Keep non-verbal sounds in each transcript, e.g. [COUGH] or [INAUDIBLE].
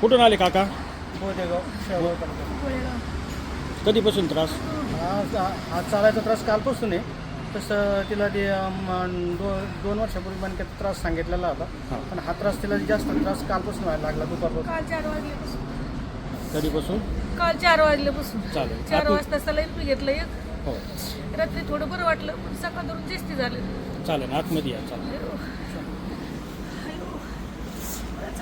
कुठून आले काका? बोदेगाव शेळगाव तालुका कधीपासून त्रास? आज हा चालायचा त्रास कालपासून आहे. तसं तिला ते अम, दो दोन वर्षापूर्वी मणक्याचा त्रास सांगितलेला होता. हां. पण हा त्रास तिला जास्त त्रास कालपासून व्हायला लागला दुपारपासून. काल चार वाजल्यापासून. कधीपासून? काल चार वाजल्यापासून. चालेल. चार वाजता सलाईन मी घेतलं एक. हो. रात्री थोडं बरं वाटलं पण सकाळ धरून जास्ती झालं. चालेल आतमध्ये या चालेल. अयो. अयो. बरं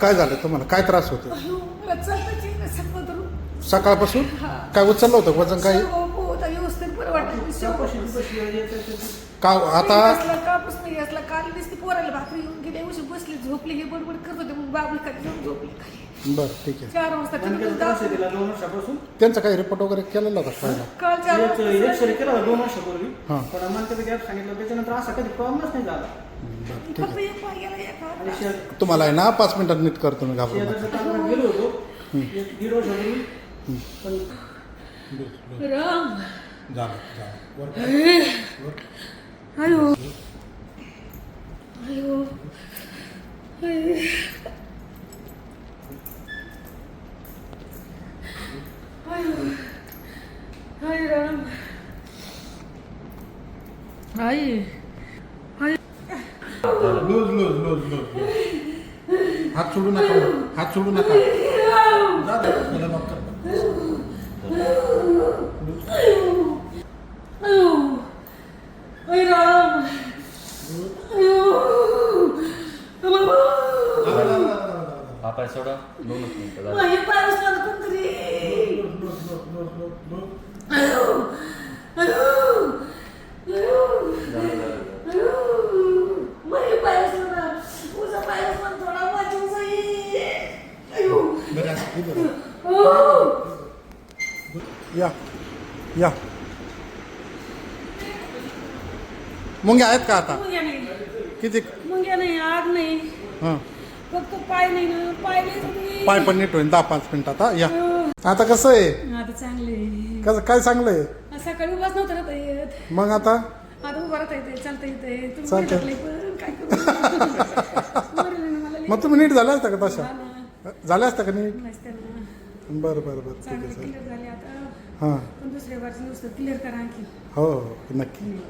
काय झालं तुम्हाला? काय त्रास होतो सकाळपासून? काय उचललं होतं वजन काही? सर्व पोहता व्यवस्थित बरं वाटलं. मी शेवटी का आता असला कापूस नाही असला काल दिसते पोराला भाकरी घेऊन गेले उशी बसली झोपली हे बडबड करत होते मग बाबली खाली जाऊन झोपली खाली बरं ठीक आहे. चार वाजता त्यांचा काही रिपोर्ट वगैरे केलेला होता पहिला काल चार वाजता एक्सरे केला होता दोन वर्षापूर्वी. हां. पण मणक्याचा गॅप सांगितलं त्याच्यानंतर असा कधी प्रॉब्लेमच नाही झाला. बरं ठीक फक्त आहे एक पाय गेला एक हात. आणि शे- तुम्हाला आहे ना पाच मिनिटात नीट करतो मी घाबरून नका. शेजारच्या तालुक्यात লুজ লুজ লুজ লুজ হাত ছোড়ু না খাও হাত ছোড়ু না খাও যা দে এটা মত কর ওই রাম పాప చూడ నూనె కదా పాప ये. या. मुंग्या आहेत का आता? मुंग्या नाही. किती? मुंग्या नाही आग नाही. हां. फक्त पाय नाही ना पाय नाही पाय पण नीट होईल दहा पाच मिनिटात हा. या. आता कसं आहे? आता चांगले कसं काय चांगलं आहे? सकाळी उभाच नव्हतं ना येत. मग आता? आता उभा राहता येते चालता येते तुम्ही चालतंय. म्हटले पण काय करू. [LAUGHS] मग तुम्ही नीट झाल्या असता का तशा. झाल्या. असता का नीट? बरं बरं बरं. ठीक आहे सर हां. दुसऱ्या बारचं नुसतं क्लिअर करा आणखी. हो हो. नक्की?